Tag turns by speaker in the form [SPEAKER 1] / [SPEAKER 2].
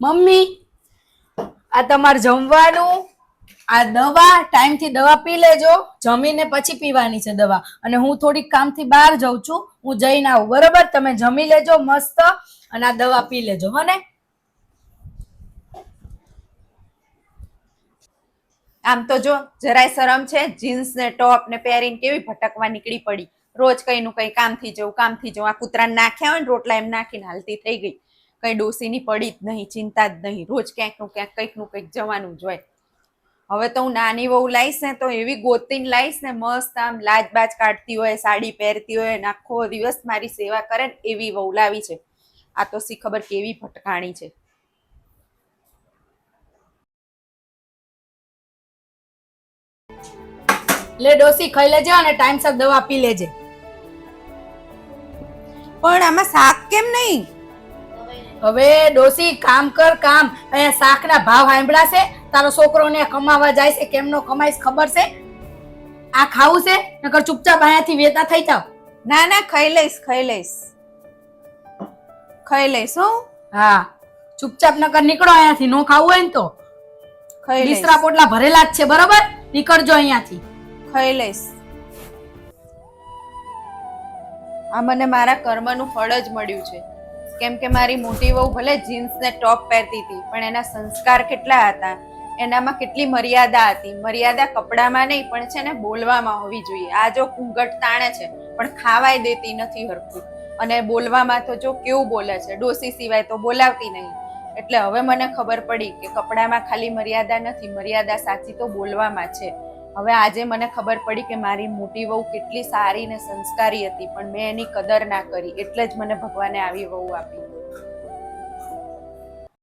[SPEAKER 1] Mummy, આ તમારે જમવાનું, આ દવા ટાઈમથી દવા પી લેજો. જમીને પછી પીવાની છે દવા. અને હું થોડીક કામથી બહાર જઉં છું. હું જઈને આવું, બરોબર? તમે જમી લેજો, મસ્ત, અને આ દવા પી લેજો હો
[SPEAKER 2] આમ તો જો, જરાય શરમ છે જીન્સ ને ટોપ ને પહેરીને કેવી ભટકવા નીકળી પડી? રોજ કઈ નું કઈ કામથી જવું કામથી જવું આ કૂતરાને નાખ્યા હોય ને, રોટલા એમ નાખીને હાલતી થઈ ગઈ. કઈ ડોસીની પડી જ નહીં ચિંતા જ નહીં રોજ ક્યાંકનું ક્યાંક કંઈકનું કંઈક જવાનું જ હોય. હવે તો હું નાની વહુ લાવીશ ને તો એવી ગોતીને લાવીશ ને મસ્ત આમ લાજબાજ કાઢતી હોય સાડી પહેરતી હોય ને આખો દિવસ મારી સેવા કરે ને એવી વહુ લાવી છે. આ તો સી ખબર કેવી ભટકાણી છે.
[SPEAKER 1] લે ડોસી ખાઈ લેજે અને ટાઈમસર દવા પી લેજે.
[SPEAKER 2] પણ આમાં શાક કેમ નહીં?
[SPEAKER 1] હવે ડોસી કામ કર કામ. અહીંયા શાકના ભાવ સાંભળાશે તારો છોકરો ને કમાવા જાય છે કેમનો કમાઈશ ખબર છે? આ ખાવું છે? નકર ચૂપચાપ અહીંયાથી વેતા થઈ જાવ
[SPEAKER 2] ના ના ખાઈ લઈશ ખાઈ લઈશ. ખાઈ લઈશ હો.
[SPEAKER 1] હા. ચૂપચાપ નકર નીકળો અહીંયાથી. નો ખાવું હોય ને તો.
[SPEAKER 2] ખાઈ લઈશ.
[SPEAKER 1] બિસ્તરા પોટલા ભરેલા જ છે બરોબર? નીકળજો અહીંયાથી.
[SPEAKER 2] ખાઈ લઈશ. આ મને મારા કર્મનું ફળ જ મળ્યું છે. કેમ કે મારી મોટી વહુ ભલે જીન્સ ને ટોપ પહેરતી હતી, પણ એના સંસ્કાર કેટલા હતા? એનામાં કેટલી મર્યાદા હતી? મર્યાદા કપડામાં નહીં, પણ છે ને બોલવામાં હોવી જોઈએ. આ જો ઘૂંઘટ તાણે છે, પણ ખાવાય દેતી નથી હરખું. અને બોલવામાં તો જો કેવું બોલે છે, ડોસી સિવાય તો બોલાવતી નહીં. એટલે હવે મને ખબર પડી કે કપડામાં ખાલી મર્યાદા નથી, મર્યાદા સાચી તો બોલવામાં છે. હવે આજે મને ખબર પડી કે મારી મોટી વહુ કેટલી સારી ને સંસ્કારી હતી, પણ મેં એની કદર ના કરી, એટલે જ મને ભગવાને આવી વહુ આપી.